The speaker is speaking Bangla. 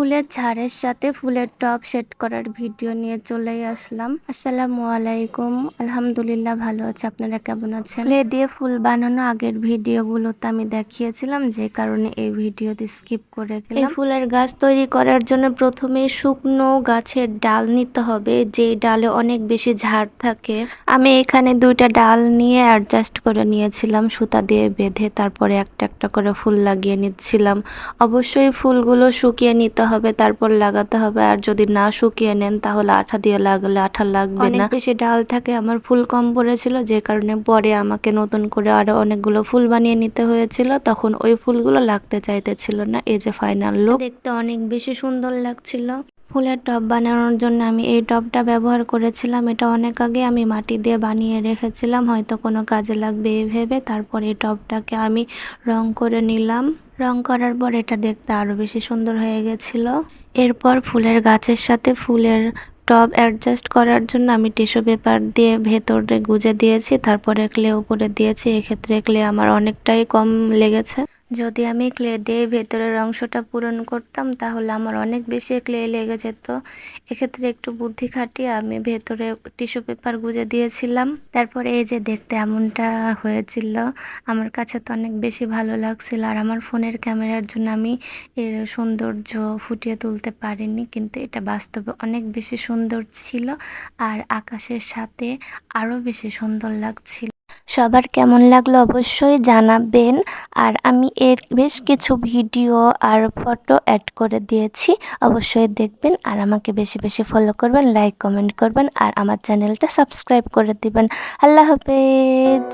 ফুলের ঝাড়ের সাথে ফুলের টব সেট করার ভিডিও নিয়ে চলে আসলাম। আসসালামু আলাইকুম। আলহামদুলিল্লাহ ভালো আছে। আপনারা কেমন আছেন? ক্লে দিয়ে ফুল বানানো আগের ভিডিওগুলোতে আমি দেখিয়েছিলাম, যে কারণে এই ভিডিওতে স্কিপ করে এই ফুলের গাছ তৈরি করার জন্য প্রথমে শুকনো গাছের ডাল নিতে হবে যে ডালে অনেক বেশি ঝাড় থাকে। আমি এখানে দুইটা ডাল নিয়ে অ্যাডজাস্ট করে নিয়েছিলাম, সুতা দিয়ে বেঁধে তারপরে একটা একটা করে ফুল লাগিয়ে নিচ্ছিলাম। অবশ্যই ফুলগুলো শুকিয়ে নিতে হবে তারপর লাগাতে হবে। আর যদি না শুকিয়ে নেন তাহলে আঠা দিয়ে লাগলে আঠা লাগবে না। বেশি ডাল থাকে আমার ফুল কম পড়েছিল যে কারণে পরে আমাকে নতুন করে আরও অনেকগুলো ফুল বানিয়ে নিতে হয়েছিল তখন ওই ফুলগুলো লাগতে চাইতেছিল না এই যে ফাইনাল লুক দেখতে অনেক বেশি সুন্দর লাগছিল। ফুলের টব বানানোর জন্য আমি এই টবটা ব্যবহার করেছিলাম। এটা অনেক আগে আমি মাটি দিয়ে বানিয়ে রেখেছিলাম। হয়তো কোনো কাজে লাগবে এই ভেবে তারপর এই টবটাকে আমি রং করে নিলাম। রং করার পর এটা দেখতে আরও বেশি সুন্দর হয়ে গেছিল। এরপর ফুলের গাছের সাথে ফুলের টব অ্যাডজাস্ট করার জন্য আমি টিস্যু পেপার দিয়ে ভেতরে গুজে দিয়েছি। তারপরে ক্লে উপরে দিয়েছি। এক্ষেত্রে ক্লে আমার অনেকটাই কম লেগেছে। যদি আমি ক্লে দিয়ে ভেতরের অংশটা পূরণ করতাম, তাহলে আমার অনেক বেশি ক্লে লেগে যেত। এক্ষেত্রে একটু বুদ্ধি খাটিয়ে আমি ভেতরে টিস্যু পেপার গুজে দিয়েছিলাম। তারপরে এই যে দেখতে এমনটা হয়েছিল, আমার কাছে তো অনেক বেশি ভালো লাগছিল। আর আমার ফোনের ক্যামেরার জন্য আমি এর সৌন্দর্য ফুটিয়ে তুলতে পারিনি, কিন্তু এটা বাস্তবে অনেক বেশি সুন্দর ছিল। আর আকাশের সাথে আরও বেশি সুন্দর লাগছিল। সবার কেমন লাগল অবশ্যই জানাবেন। আর আমি এর বেশ কিছু ভিডিও আর ফটো অ্যাড করে দিয়েছি, অবশ্যই দেখবেন। আর আমাকে বেশি বেশি ফলো করবেন লাইক কমেন্ট করবেন, আর আমার চ্যানেলটা সাবস্ক্রাইব করে দিবেন। আল্লাহ হাফেজ।